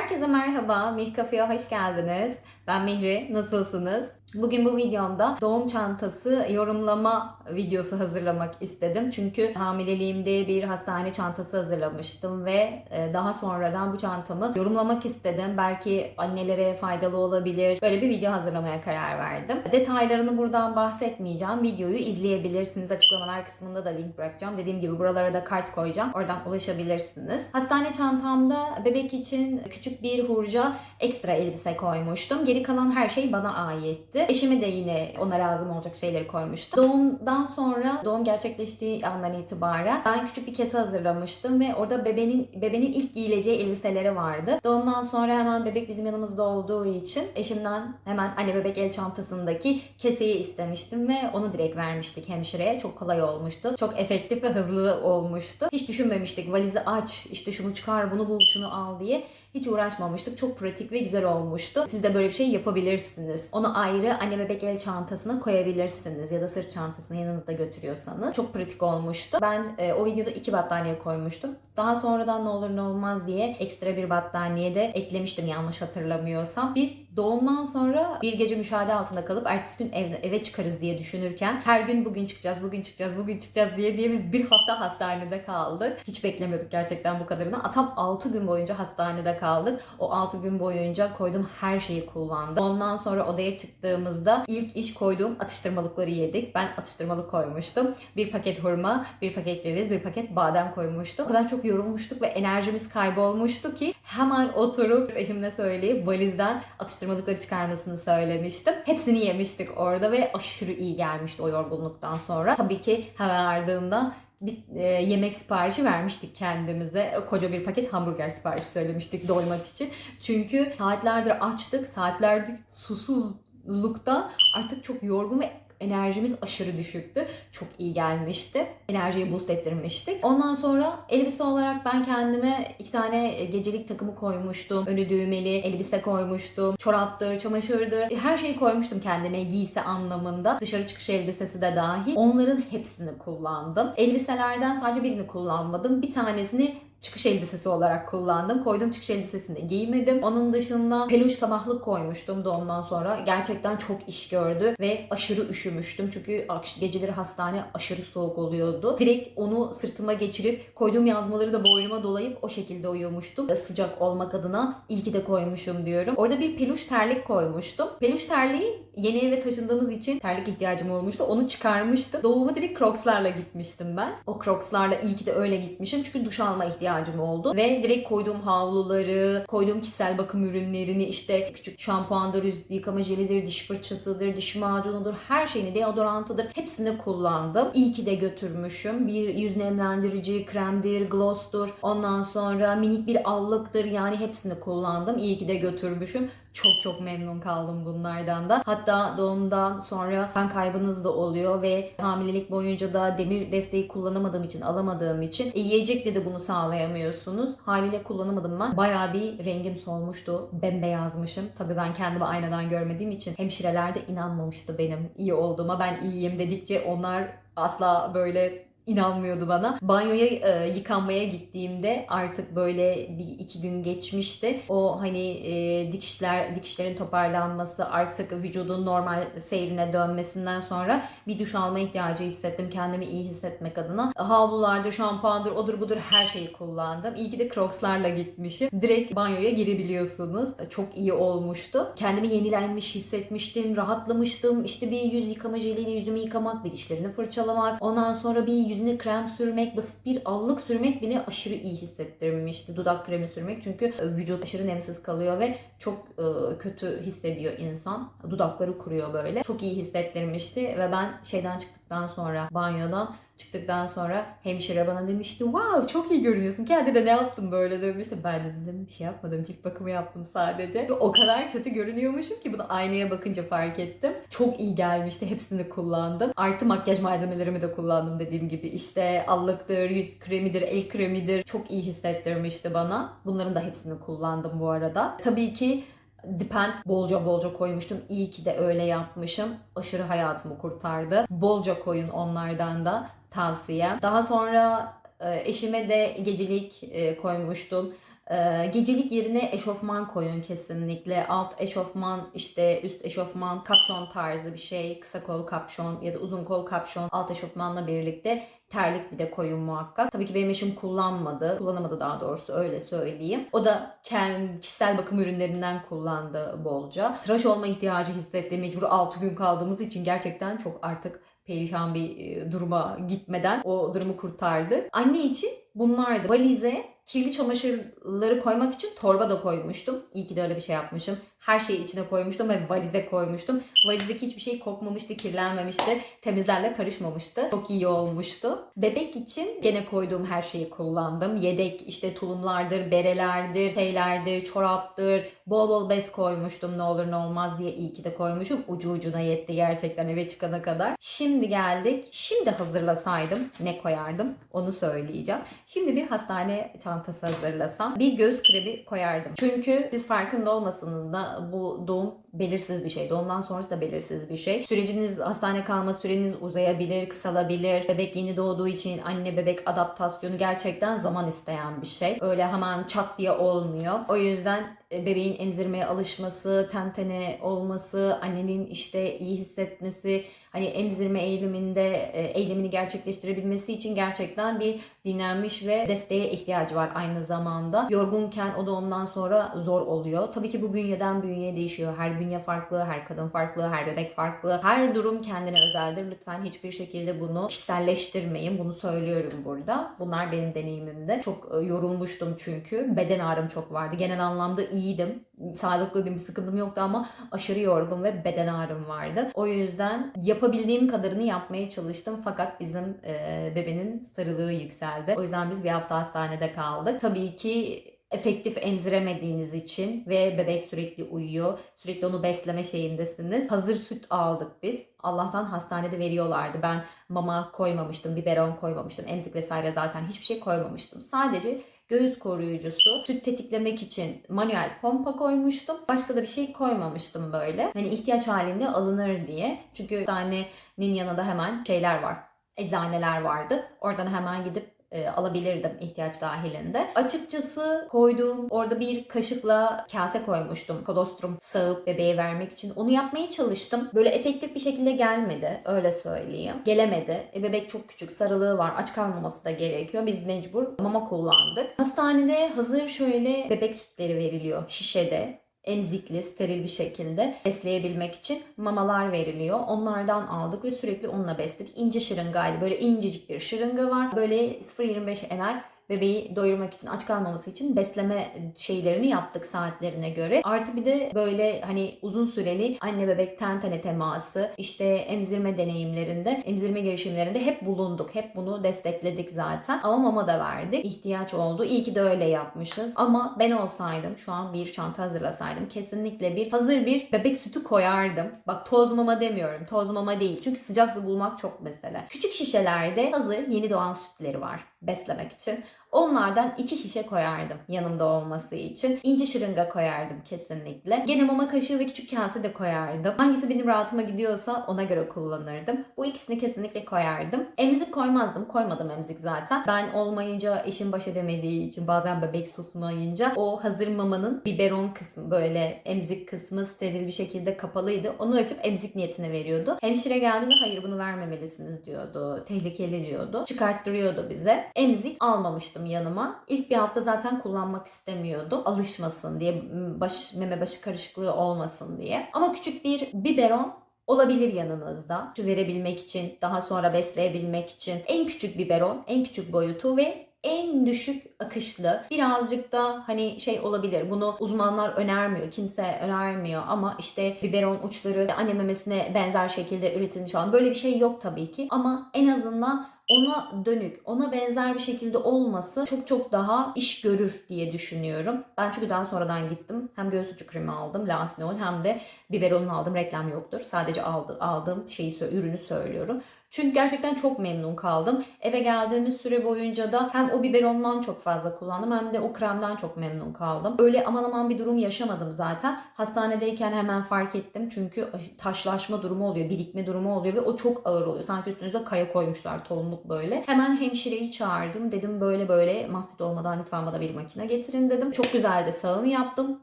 Herkese merhaba, Mih Kafe'ye hoş geldiniz. Ben Mihri, nasılsınız? Bugün bu videomda doğum çantası yorumlama videosu hazırlamak istedim. Çünkü hamileliğimde bir hastane çantası hazırlamıştım ve e, daha sonradan bu çantamı yorumlamak istedim. Belki annelere faydalı olabilir. Böyle bir video hazırlamaya karar verdim. Detaylarını buradan bahsetmeyeceğim. Videoyu izleyebilirsiniz. Açıklamalar kısmında da link bırakacağım. Dediğim gibi buralara da kart koyacağım. Oradan ulaşabilirsiniz. Hastane çantamda bebek için küçük bir hurca ekstra elbise koymuştum. Geri kalan her şey bana aitti. Eşime de yine ona lazım olacak şeyleri koymuştum. Doğumdan sonra doğum gerçekleştiği andan itibaren ben küçük bir kese hazırlamıştım ve orada bebenin bebenin ilk giyileceği elbiseleri vardı. Doğumdan sonra hemen bebek bizim yanımızda olduğu için eşimden hemen anne bebek el çantasındaki keseyi istemiştim ve onu direkt vermiştik hemşireye. Çok kolay olmuştu. Çok efektif ve hızlı olmuştu. Hiç düşünmemiştik valizi aç, işte şunu çıkar, bunu bul, şunu al diye. Hiç uğraşmamıştık. Çok pratik ve güzel olmuştu. Siz de böyle bir şey yapabilirsiniz. Onu ayrı anne bebek el çantasına koyabilirsiniz ya da sırt çantasına yanınızda götürüyorsanız. Çok pratik olmuştu. Ben e, o videoda iki battaniye koymuştum. Daha sonradan ne olur ne olmaz diye ekstra bir battaniye de eklemiştim yanlış hatırlamıyorsam. Biz doğumdan sonra bir gece müşahede altında kalıp ertesi gün eve, eve çıkarız diye düşünürken her gün bugün çıkacağız, bugün çıkacağız, bugün çıkacağız diye diye biz bir hafta hastanede kaldık. Hiç beklemiyorduk gerçekten bu kadarını. Tam 6 gün boyunca hastanede kaldık. O 6 gün boyunca koyduğum her şeyi kullandım. Ondan sonra odaya çıktığımızda ilk iş koyduğum atıştırmalıkları yedik. Ben atıştırmalık koymuştum. Bir paket hurma, bir paket ceviz, bir paket badem koymuştum. O kadar çok yorulmuştuk ve enerjimiz kaybolmuştu ki hemen oturup eşimle söyleyip valizden atıştırmalıkları çıkarmasını söylemiştim. Hepsini yemiştik orada ve aşırı iyi gelmişti o yorgunluktan sonra. Tabii ki hemen ardından bir e, yemek siparişi vermiştik kendimize. Koca bir paket hamburger siparişi söylemiştik doymak için. Çünkü saatlerdir açtık, saatlerdir susuzluktan artık çok yorgun ve enerjimiz aşırı düşüktü. Çok iyi gelmişti. Enerjiyi boost ettirmiştik. Ondan sonra elbise olarak ben kendime iki tane gecelik takımı koymuştum. Önü düğmeli elbise koymuştum. Çoraptır, çamaşırdır. Her şeyi koymuştum kendime giysi anlamında. Dışarı çıkış elbisesi de dahil. Onların hepsini kullandım. Elbiselerden sadece birini kullanmadım. Bir tanesini çıkış elbisesi olarak kullandım. Koyduğum çıkış elbisesini giymedim. Onun dışında peluş sabahlık koymuştum doğumdan sonra. Gerçekten çok iş gördü ve aşırı üşümüştüm. Çünkü geceleri hastane aşırı soğuk oluyordu. Direkt onu sırtıma geçirip koyduğum yazmaları da boynuma dolayıp o şekilde uyumuştum. Sıcak olmak adına iyi ki de koymuşum diyorum. Orada bir peluş terlik koymuştum. Peluş terliği yeni eve taşındığımız için terlik ihtiyacım olmuştu. Onu çıkarmıştım. Doğuma direkt Crocs'larla gitmiştim ben. O Crocs'larla iyi ki de öyle gitmişim. Çünkü duş alma ihtiyacım oldu. Ve direkt koyduğum havluları, koyduğum kişisel bakım ürünlerini işte küçük şampuandır, yıkama jelidir, diş fırçasıdır, diş macunudur, her şeyini, deodorantıdır. Hepsini kullandım. İyi ki de götürmüşüm. Bir yüz nemlendirici, kremdir, gloss'tur. Ondan sonra minik bir allıktır. Yani hepsini kullandım. İyi ki de götürmüşüm. Çok çok memnun kaldım bunlardan da. Hatta doğumdan sonra kan kaybınız da oluyor ve hamilelik boyunca da demir desteği kullanamadığım için, alamadığım için e, yiyecekle de bunu sağlayamıyorsunuz. Haliyle kullanamadım ben. Bayağı bir rengim solmuştu. Bembeyazmışım. Tabii ben kendimi aynadan görmediğim için hemşireler de inanmamıştı benim iyi olduğuma. Ben iyiyim dedikçe onlar asla böyle inanmıyordu bana. Banyoya e, yıkanmaya gittiğimde artık böyle bir iki gün geçmişti. O hani e, dikişler dikişlerin toparlanması artık vücudun normal seyrine dönmesinden sonra bir duş alma ihtiyacı hissettim. Kendimi iyi hissetmek adına. Havlulardır, şampuandır, odur budur her şeyi kullandım. İyi ki de Crocs'larla gitmişim. Direkt banyoya girebiliyorsunuz. Çok iyi olmuştu. Kendimi yenilenmiş hissetmiştim. Rahatlamıştım. İşte bir yüz yıkama jeliyle yüzümü yıkamak, bir dişlerini fırçalamak. Ondan sonra bir yüz yüzüne krem sürmek, basit bir allık sürmek bile aşırı iyi hissettirmişti. Dudak kremi sürmek çünkü vücut aşırı nemsiz kalıyor ve çok e, kötü hissediyor insan. Dudakları kuruyor böyle. Çok iyi hissettirmişti ve ben şeyden çıktıktan sonra banyodan çıktıktan sonra hemşire bana demişti wow çok iyi görünüyorsun. Kendi de ne yaptın böyle demişti. Ben de dedim bir şey yapmadım. Cilt bakımı yaptım sadece. O kadar kötü görünüyormuşum ki bunu aynaya bakınca fark ettim. Çok iyi gelmişti. Hepsini kullandım. Artı makyaj malzemelerimi de kullandım dediğim gibi. İşte allıktır, yüz kremidir, el kremidir. Çok iyi hissettirmişti bana. Bunların da hepsini kullandım bu arada. Tabii ki Depend bolca bolca koymuştum. İyi ki de öyle yapmışım. Aşırı hayatımı kurtardı. Bolca koyun onlardan da tavsiye. Daha sonra e, eşime de gecelik e, koymuştum. Ee, gecelik yerine eşofman koyun kesinlikle. Alt eşofman işte üst eşofman kapşon tarzı bir şey. Kısa kol kapşon ya da uzun kol kapşon alt eşofmanla birlikte terlik bir de koyun muhakkak. Tabii ki benim eşim kullanmadı. Kullanamadı daha doğrusu öyle söyleyeyim. O da kendi kişisel bakım ürünlerinden kullandı bolca. Tıraş olma ihtiyacı hissetti. Mecbur 6 gün kaldığımız için gerçekten çok artık perişan bir e, duruma gitmeden o durumu kurtardı. Anne için bunlardı. Valize kirli çamaşırları koymak için torba da koymuştum. İyi ki de öyle bir şey yapmışım. Her şeyi içine koymuştum ve valize koymuştum. Valizdeki hiçbir şey kokmamıştı, kirlenmemişti. Temizlerle karışmamıştı. Çok iyi olmuştu. Bebek için gene koyduğum her şeyi kullandım. Yedek işte tulumlardır, berelerdir, şeylerdir, çoraptır. Bol bol bez koymuştum ne olur ne olmaz diye iyi ki de koymuşum. Ucu ucuna yetti gerçekten eve çıkana kadar. Şimdi geldik. Şimdi hazırlasaydım ne koyardım onu söyleyeceğim. Şimdi bir hastane çantası hazırlasam bir göz kremi koyardım. Çünkü siz farkında olmasanız da bu doğum belirsiz bir şey. Doğumdan sonrası da belirsiz bir şey. Süreciniz, hastane kalma süreniz uzayabilir, kısalabilir. Bebek yeni doğduğu için anne bebek adaptasyonu gerçekten zaman isteyen bir şey. Öyle hemen çat diye olmuyor. O yüzden e, bebeğin emzirmeye alışması, tentene olması, annenin işte iyi hissetmesi, hani emzirme eğiliminde e, eylemini gerçekleştirebilmesi için gerçekten bir dinlenmiş ve desteğe ihtiyacı var aynı zamanda. Yorgunken o doğumdan sonra zor oluyor. Tabii ki bu bünyeden bünyeye değişiyor. Her bünye farklı, her kadın farklı, her bebek farklı. Her durum kendine özeldir. Lütfen hiçbir şekilde bunu kişiselleştirmeyin. Bunu söylüyorum burada. Bunlar benim deneyimimde. Çok e, yorulmuştum çünkü. Beden ağrım çok vardı. Genel anlamda iyiydim. Sağlıklıydım, bir sıkıntım yoktu ama aşırı yorgun ve beden ağrım vardı. O yüzden yapabildiğim kadarını yapmaya çalıştım. Fakat bizim e, bebenin sarılığı yükseldi. O yüzden biz bir hafta hastanede kaldık. Tabii ki efektif emziremediğiniz için ve bebek sürekli uyuyor. Sürekli onu besleme şeyindesiniz. Hazır süt aldık biz. Allah'tan hastanede veriyorlardı. Ben mama koymamıştım, biberon koymamıştım. Emzik vesaire zaten hiçbir şey koymamıştım. Sadece göğüs koruyucusu, süt tetiklemek için manuel pompa koymuştum. Başka da bir şey koymamıştım böyle. Hani ihtiyaç halinde alınır diye. Çünkü hastanenin yanında hemen şeyler var. Eczaneler vardı. Oradan hemen gidip e, alabilirdim ihtiyaç dahilinde. Açıkçası koyduğum orada bir kaşıkla kase koymuştum. Kolostrum sağıp bebeğe vermek için. Onu yapmaya çalıştım. Böyle efektif bir şekilde gelmedi. Öyle söyleyeyim. Gelemedi. E, bebek çok küçük. Sarılığı var. Aç kalmaması da gerekiyor. Biz mecbur mama kullandık. Hastanede hazır şöyle bebek sütleri veriliyor şişede emzikli, steril bir şekilde besleyebilmek için mamalar veriliyor. Onlardan aldık ve sürekli onunla besledik. İnce şırıngaydı. Böyle incecik bir şırınga var. Böyle 0.25 ml bebeği doyurmak için aç kalmaması için besleme şeylerini yaptık saatlerine göre. Artı bir de böyle hani uzun süreli anne bebek ten tene teması işte emzirme deneyimlerinde emzirme girişimlerinde hep bulunduk. Hep bunu destekledik zaten. Ama mama da verdi. İhtiyaç oldu. İyi ki de öyle yapmışız. Ama ben olsaydım şu an bir çanta hazırlasaydım kesinlikle bir hazır bir bebek sütü koyardım. Bak toz mama demiyorum. Toz mama değil. Çünkü sıcak su bulmak çok mesele. Küçük şişelerde hazır yeni doğan sütleri var beslemek için. Onlardan iki şişe koyardım yanımda olması için. İnce şırınga koyardım kesinlikle. Gene mama kaşığı ve küçük kase de koyardım. Hangisi benim rahatıma gidiyorsa ona göre kullanırdım. Bu ikisini kesinlikle koyardım. Emzik koymazdım. Koymadım emzik zaten. Ben olmayınca eşim baş edemediği için bazen bebek susmayınca o hazır mamanın biberon kısmı böyle emzik kısmı steril bir şekilde kapalıydı. Onu açıp emzik niyetine veriyordu. Hemşire geldiğinde hayır bunu vermemelisiniz diyordu. Tehlikeli diyordu. Çıkarttırıyordu bize. Emzik almamıştım yanıma. İlk bir hafta zaten kullanmak istemiyordu. Alışmasın diye, baş, meme başı karışıklığı olmasın diye. Ama küçük bir biberon olabilir yanınızda. Şu verebilmek için, daha sonra besleyebilmek için en küçük biberon, en küçük boyutu ve en düşük akışlı birazcık da hani şey olabilir bunu uzmanlar önermiyor kimse önermiyor ama işte biberon uçları anne memesine benzer şekilde üretilmiş falan böyle bir şey yok tabii ki ama en azından ona dönük, ona benzer bir şekilde olması çok çok daha iş görür diye düşünüyorum. Ben çünkü daha sonradan gittim. Hem göğüs ucu kremi aldım, Lansneol hem de biberonunu aldım. Reklam yoktur. Sadece aldı, aldığım şeyi, ürünü söylüyorum. Çünkü gerçekten çok memnun kaldım. Eve geldiğimiz süre boyunca da hem o biberondan çok fazla kullandım hem de o kremden çok memnun kaldım. Öyle aman aman bir durum yaşamadım zaten. Hastanedeyken hemen fark ettim. Çünkü taşlaşma durumu oluyor, birikme durumu oluyor ve o çok ağır oluyor. Sanki üstünüze kaya koymuşlar, tohumluk olduk böyle. Hemen hemşireyi çağırdım. Dedim böyle böyle mastit olmadan lütfen bana bir makine getirin dedim. Çok güzel de sağım yaptım.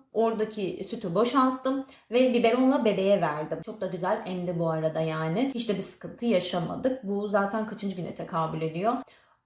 Oradaki sütü boşalttım ve biberonla bebeğe verdim. Çok da güzel emdi bu arada yani. Hiç de bir sıkıntı yaşamadık. Bu zaten kaçıncı güne tekabül ediyor.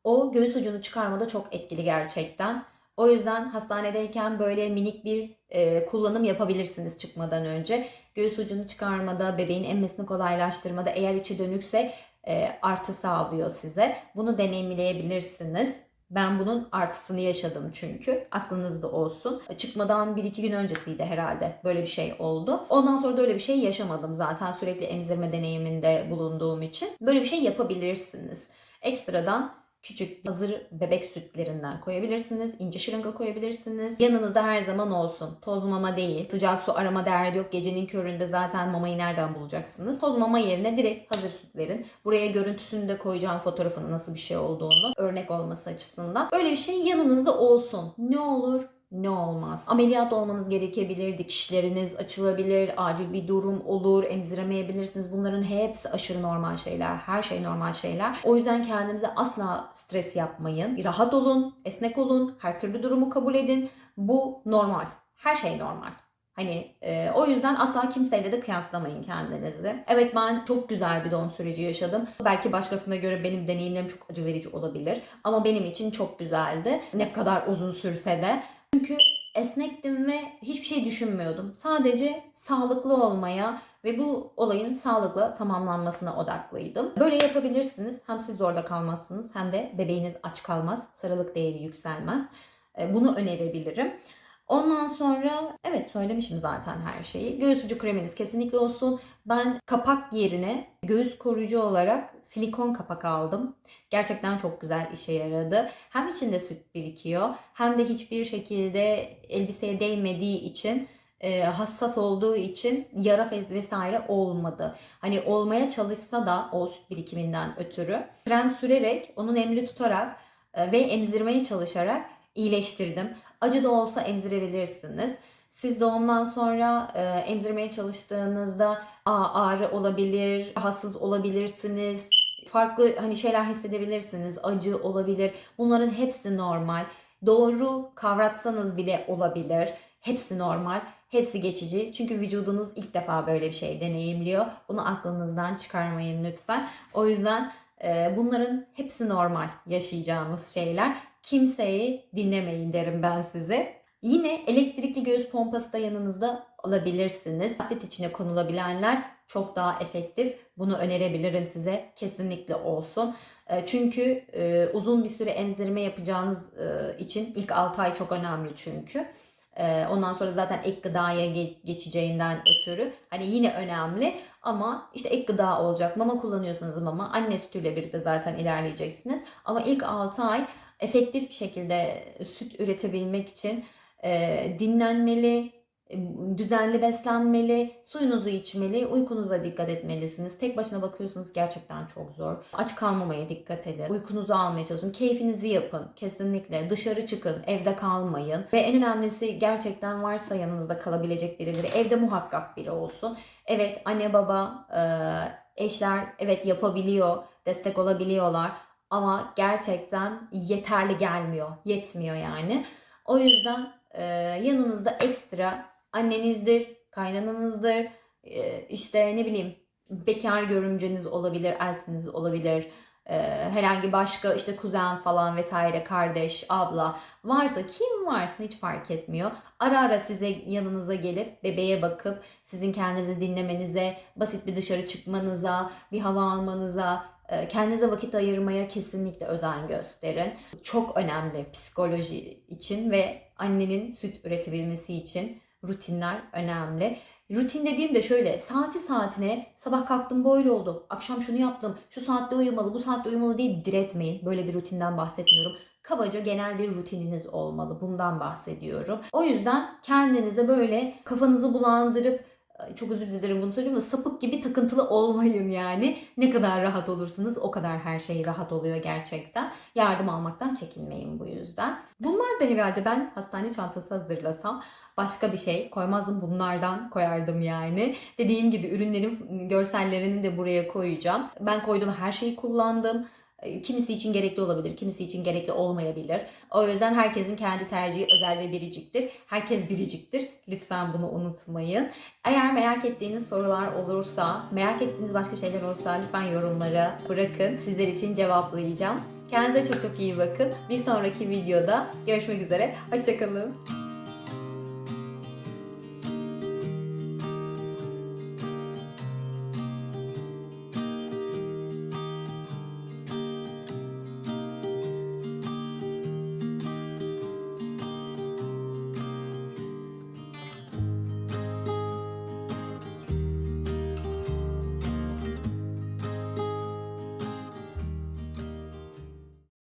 O göğüs ucunu çıkarmada çok etkili gerçekten. O yüzden hastanedeyken böyle minik bir e, kullanım yapabilirsiniz çıkmadan önce. Göğüs ucunu çıkarmada, bebeğin emmesini kolaylaştırmada eğer içi dönükse e, artı sağlıyor size. Bunu deneyimleyebilirsiniz. Ben bunun artısını yaşadım çünkü. Aklınızda olsun. Çıkmadan 1-2 gün öncesiydi herhalde böyle bir şey oldu. Ondan sonra da öyle bir şey yaşamadım zaten sürekli emzirme deneyiminde bulunduğum için. Böyle bir şey yapabilirsiniz. Ekstradan küçük hazır bebek sütlerinden koyabilirsiniz. ince şırınga koyabilirsiniz. Yanınızda her zaman olsun. Toz mama değil. Sıcak su arama derdi yok. Gecenin köründe zaten mamayı nereden bulacaksınız? Toz mama yerine direkt hazır süt verin. Buraya görüntüsünü de koyacağım fotoğrafını nasıl bir şey olduğunu. Örnek olması açısından. Böyle bir şey yanınızda olsun. Ne olur ne olmaz. Ameliyat olmanız gerekebilir, dikişleriniz açılabilir, acil bir durum olur, emziremeyebilirsiniz. Bunların hepsi aşırı normal şeyler. Her şey normal şeyler. O yüzden kendinize asla stres yapmayın. Rahat olun, esnek olun, her türlü durumu kabul edin. Bu normal. Her şey normal. Hani e, o yüzden asla kimseyle de kıyaslamayın kendinizi. Evet ben çok güzel bir doğum süreci yaşadım. Belki başkasına göre benim deneyimlerim çok acı verici olabilir. Ama benim için çok güzeldi. Ne kadar uzun sürse de. Çünkü esnektim ve hiçbir şey düşünmüyordum. Sadece sağlıklı olmaya ve bu olayın sağlıkla tamamlanmasına odaklıydım. Böyle yapabilirsiniz. Hem siz orada kalmazsınız hem de bebeğiniz aç kalmaz. Sarılık değeri yükselmez. E, Bunu önerebilirim. Ondan sonra evet söylemişim zaten her şeyi. Göğüs ucu kreminiz kesinlikle olsun. Ben kapak yerine göğüs koruyucu olarak silikon kapak aldım. Gerçekten çok güzel işe yaradı. Hem içinde süt birikiyor hem de hiçbir şekilde elbiseye değmediği için e, hassas olduğu için yara vesaire olmadı. Hani olmaya çalışsa da o süt birikiminden ötürü krem sürerek onu nemli tutarak e, ve emzirmeye çalışarak iyileştirdim. Acı da olsa emzirebilirsiniz. Siz doğumdan sonra e, emzirmeye çalıştığınızda a, ağrı olabilir, rahatsız olabilirsiniz. Farklı hani şeyler hissedebilirsiniz. Acı olabilir. Bunların hepsi normal. Doğru kavratsanız bile olabilir. Hepsi normal. Hepsi geçici. Çünkü vücudunuz ilk defa böyle bir şey deneyimliyor. Bunu aklınızdan çıkarmayın lütfen. O yüzden e, bunların hepsi normal yaşayacağımız şeyler. Kimseyi dinlemeyin derim ben size. Yine elektrikli göğüs pompası da yanınızda alabilirsiniz. Atlet içine konulabilenler çok daha efektif. Bunu önerebilirim size. Kesinlikle olsun. E, Çünkü e, uzun bir süre emzirme yapacağınız e, için ilk 6 ay çok önemli çünkü. Ondan sonra zaten ek gıdaya ge- geçeceğinden ötürü hani yine önemli ama işte ek gıda olacak. Mama kullanıyorsanız mama, anne sütüyle birlikte zaten ilerleyeceksiniz. Ama ilk 6 ay efektif bir şekilde süt üretebilmek için e, dinlenmeli, düzenli beslenmeli, suyunuzu içmeli, uykunuza dikkat etmelisiniz. Tek başına bakıyorsunuz gerçekten çok zor. Aç kalmamaya dikkat edin. Uykunuzu almaya çalışın. Keyfinizi yapın. Kesinlikle. Dışarı çıkın. Evde kalmayın. Ve en önemlisi gerçekten varsa yanınızda kalabilecek birileri. Evde muhakkak biri olsun. Evet anne baba, eşler evet yapabiliyor. Destek olabiliyorlar. Ama gerçekten yeterli gelmiyor. Yetmiyor yani. O yüzden e, yanınızda ekstra annenizdir, kaynananızdır, e, işte ne bileyim bekar görümceniz olabilir, eltiniz olabilir, e, herhangi başka işte kuzen falan vesaire, kardeş, abla varsa kim varsa hiç fark etmiyor. Ara ara size yanınıza gelip bebeğe bakıp sizin kendinizi dinlemenize, basit bir dışarı çıkmanıza, bir hava almanıza, kendinize vakit ayırmaya kesinlikle özen gösterin. Çok önemli psikoloji için ve annenin süt üretebilmesi için rutinler önemli. Rutin dediğim de şöyle saati saatine sabah kalktım böyle oldu. Akşam şunu yaptım. Şu saatte uyumalı, bu saatte uyumalı diye diretmeyin. Böyle bir rutinden bahsetmiyorum. Kabaca genel bir rutininiz olmalı. Bundan bahsediyorum. O yüzden kendinize böyle kafanızı bulandırıp çok özür dilerim bunu söylüyorum ama sapık gibi takıntılı olmayın yani. Ne kadar rahat olursanız o kadar her şey rahat oluyor gerçekten. Yardım almaktan çekinmeyin bu yüzden. Bunlar da herhalde ben hastane çantası hazırlasam başka bir şey koymazdım bunlardan koyardım yani. Dediğim gibi ürünlerin görsellerini de buraya koyacağım. Ben koyduğum her şeyi kullandım. E, Kimisi için gerekli olabilir, kimisi için gerekli olmayabilir. O yüzden herkesin kendi tercihi özel ve biriciktir. Herkes biriciktir. Lütfen bunu unutmayın. Eğer merak ettiğiniz sorular olursa, merak ettiğiniz başka şeyler olursa lütfen yorumlara bırakın. Sizler için cevaplayacağım. Kendinize çok çok iyi bakın. Bir sonraki videoda görüşmek üzere. Hoşçakalın.